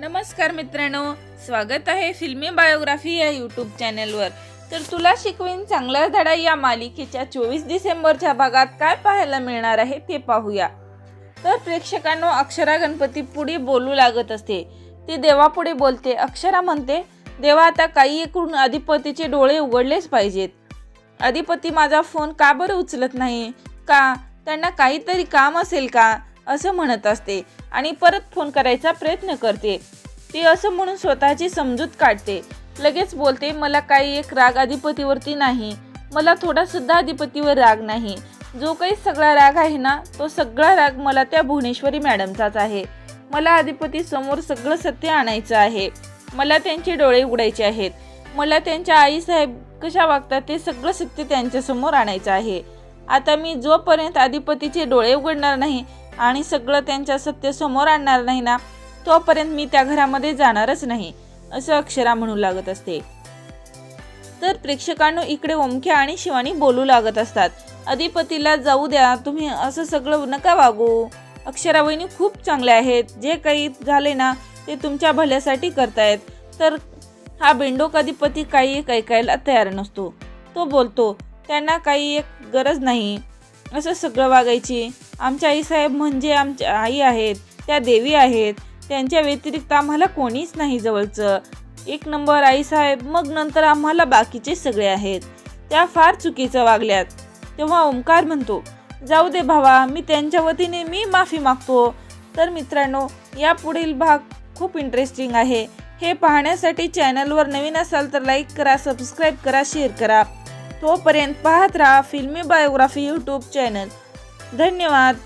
नमस्कार मित्रांनो स्वागत आहे फिल्मी बायोग्राफी या यूट्यूब चॅनलवर. तर तुला शिकवीन चांगला धडा या मालिकेच्या चोवीस डिसेंबरच्या भागात काय पाहायला मिळणार आहे ते पाहूया. तर प्रेक्षकांनो अक्षरा गणपती पुढे बोलू लागत असते. ती देवापुढे बोलते. अक्षरा म्हणते देवा आता काही एकूण अधिपतीचे डोळे उघडलेच पाहिजेत. अधिपती माझा फोन का बरं उचलत नाही? का? त्यांना काहीतरी काम असेल का? असं म्हणत असते आणि परत फोन करायचा प्रयत्न करते. ती असं म्हणून स्वतःची समजूत काढते. लगेच बोलते मला काही एक राग अधिपतीवरती नाही. मला थोडासुद्धा अधिपतीवर राग नाही. जो काही सगळा राग आहे ना तो सगळा राग मला त्या भुवनेश्वरी मॅडमचाच आहे. मला अधिपती समोर सगळं सत्य आणायचं आहे. मला त्यांचे डोळे उघडायचे आहेत. मला त्यांच्या आईसाहेब कशा वागतात ते सगळं सत्य त्यांच्यासमोर आणायचं आहे. आता मी जोपर्यंत अधिपतीचे डोळे उघडणार नाही आणि सगळं त्यांच्या सत्य समोर आणणार नाही ना तोपर्यंत मी त्या घरामध्ये जाणारच नाही असं अक्षरा म्हणू लागत असते. तर प्रेक्षकांनो इकडे ओमख्या आणि शिवानी बोलू लागत असतात. अधिपतीला जाऊ द्या तुम्ही असं सगळं नका वागू. अक्षरा वहिनी खूप चांगल्या आहेत. जे काही झाले ना ते तुमच्या भल्यासाठी करतायत. तर हा बेंडोक अधिपती काही एक ऐकायला तयार नसतो. तो बोलतो त्यांना काही एक गरज नाही. असं सगळं वागायची. आमच्या आईसाहेब म्हणजे आमच्या आई आहेत त्या देवी आहेत त्यांच्या व्यतिरिक्त आम्हाला कोणीच नाही जवळचं. एक नंबर आईसाहेब मग नंतर आम्हाला बाकीचे सगळे आहेत. त्या फार चुकीचं वागल्यात. तेव्हा ओंकार म्हणतो जाऊ दे भावा मी त्यांच्या वतीने मी माफी मागतो. तर मित्रांनो या पुढील भाग खूप इंटरेस्टिंग आहे. हे पाहण्यासाठी चॅनलवर नवीन असाल तर लाईक करा सबस्क्राईब करा शेअर करा. तोपर्यंत पाहत राहा फिल्मी बायोग्राफी यूट्यूब चॅनल धन्यवाद.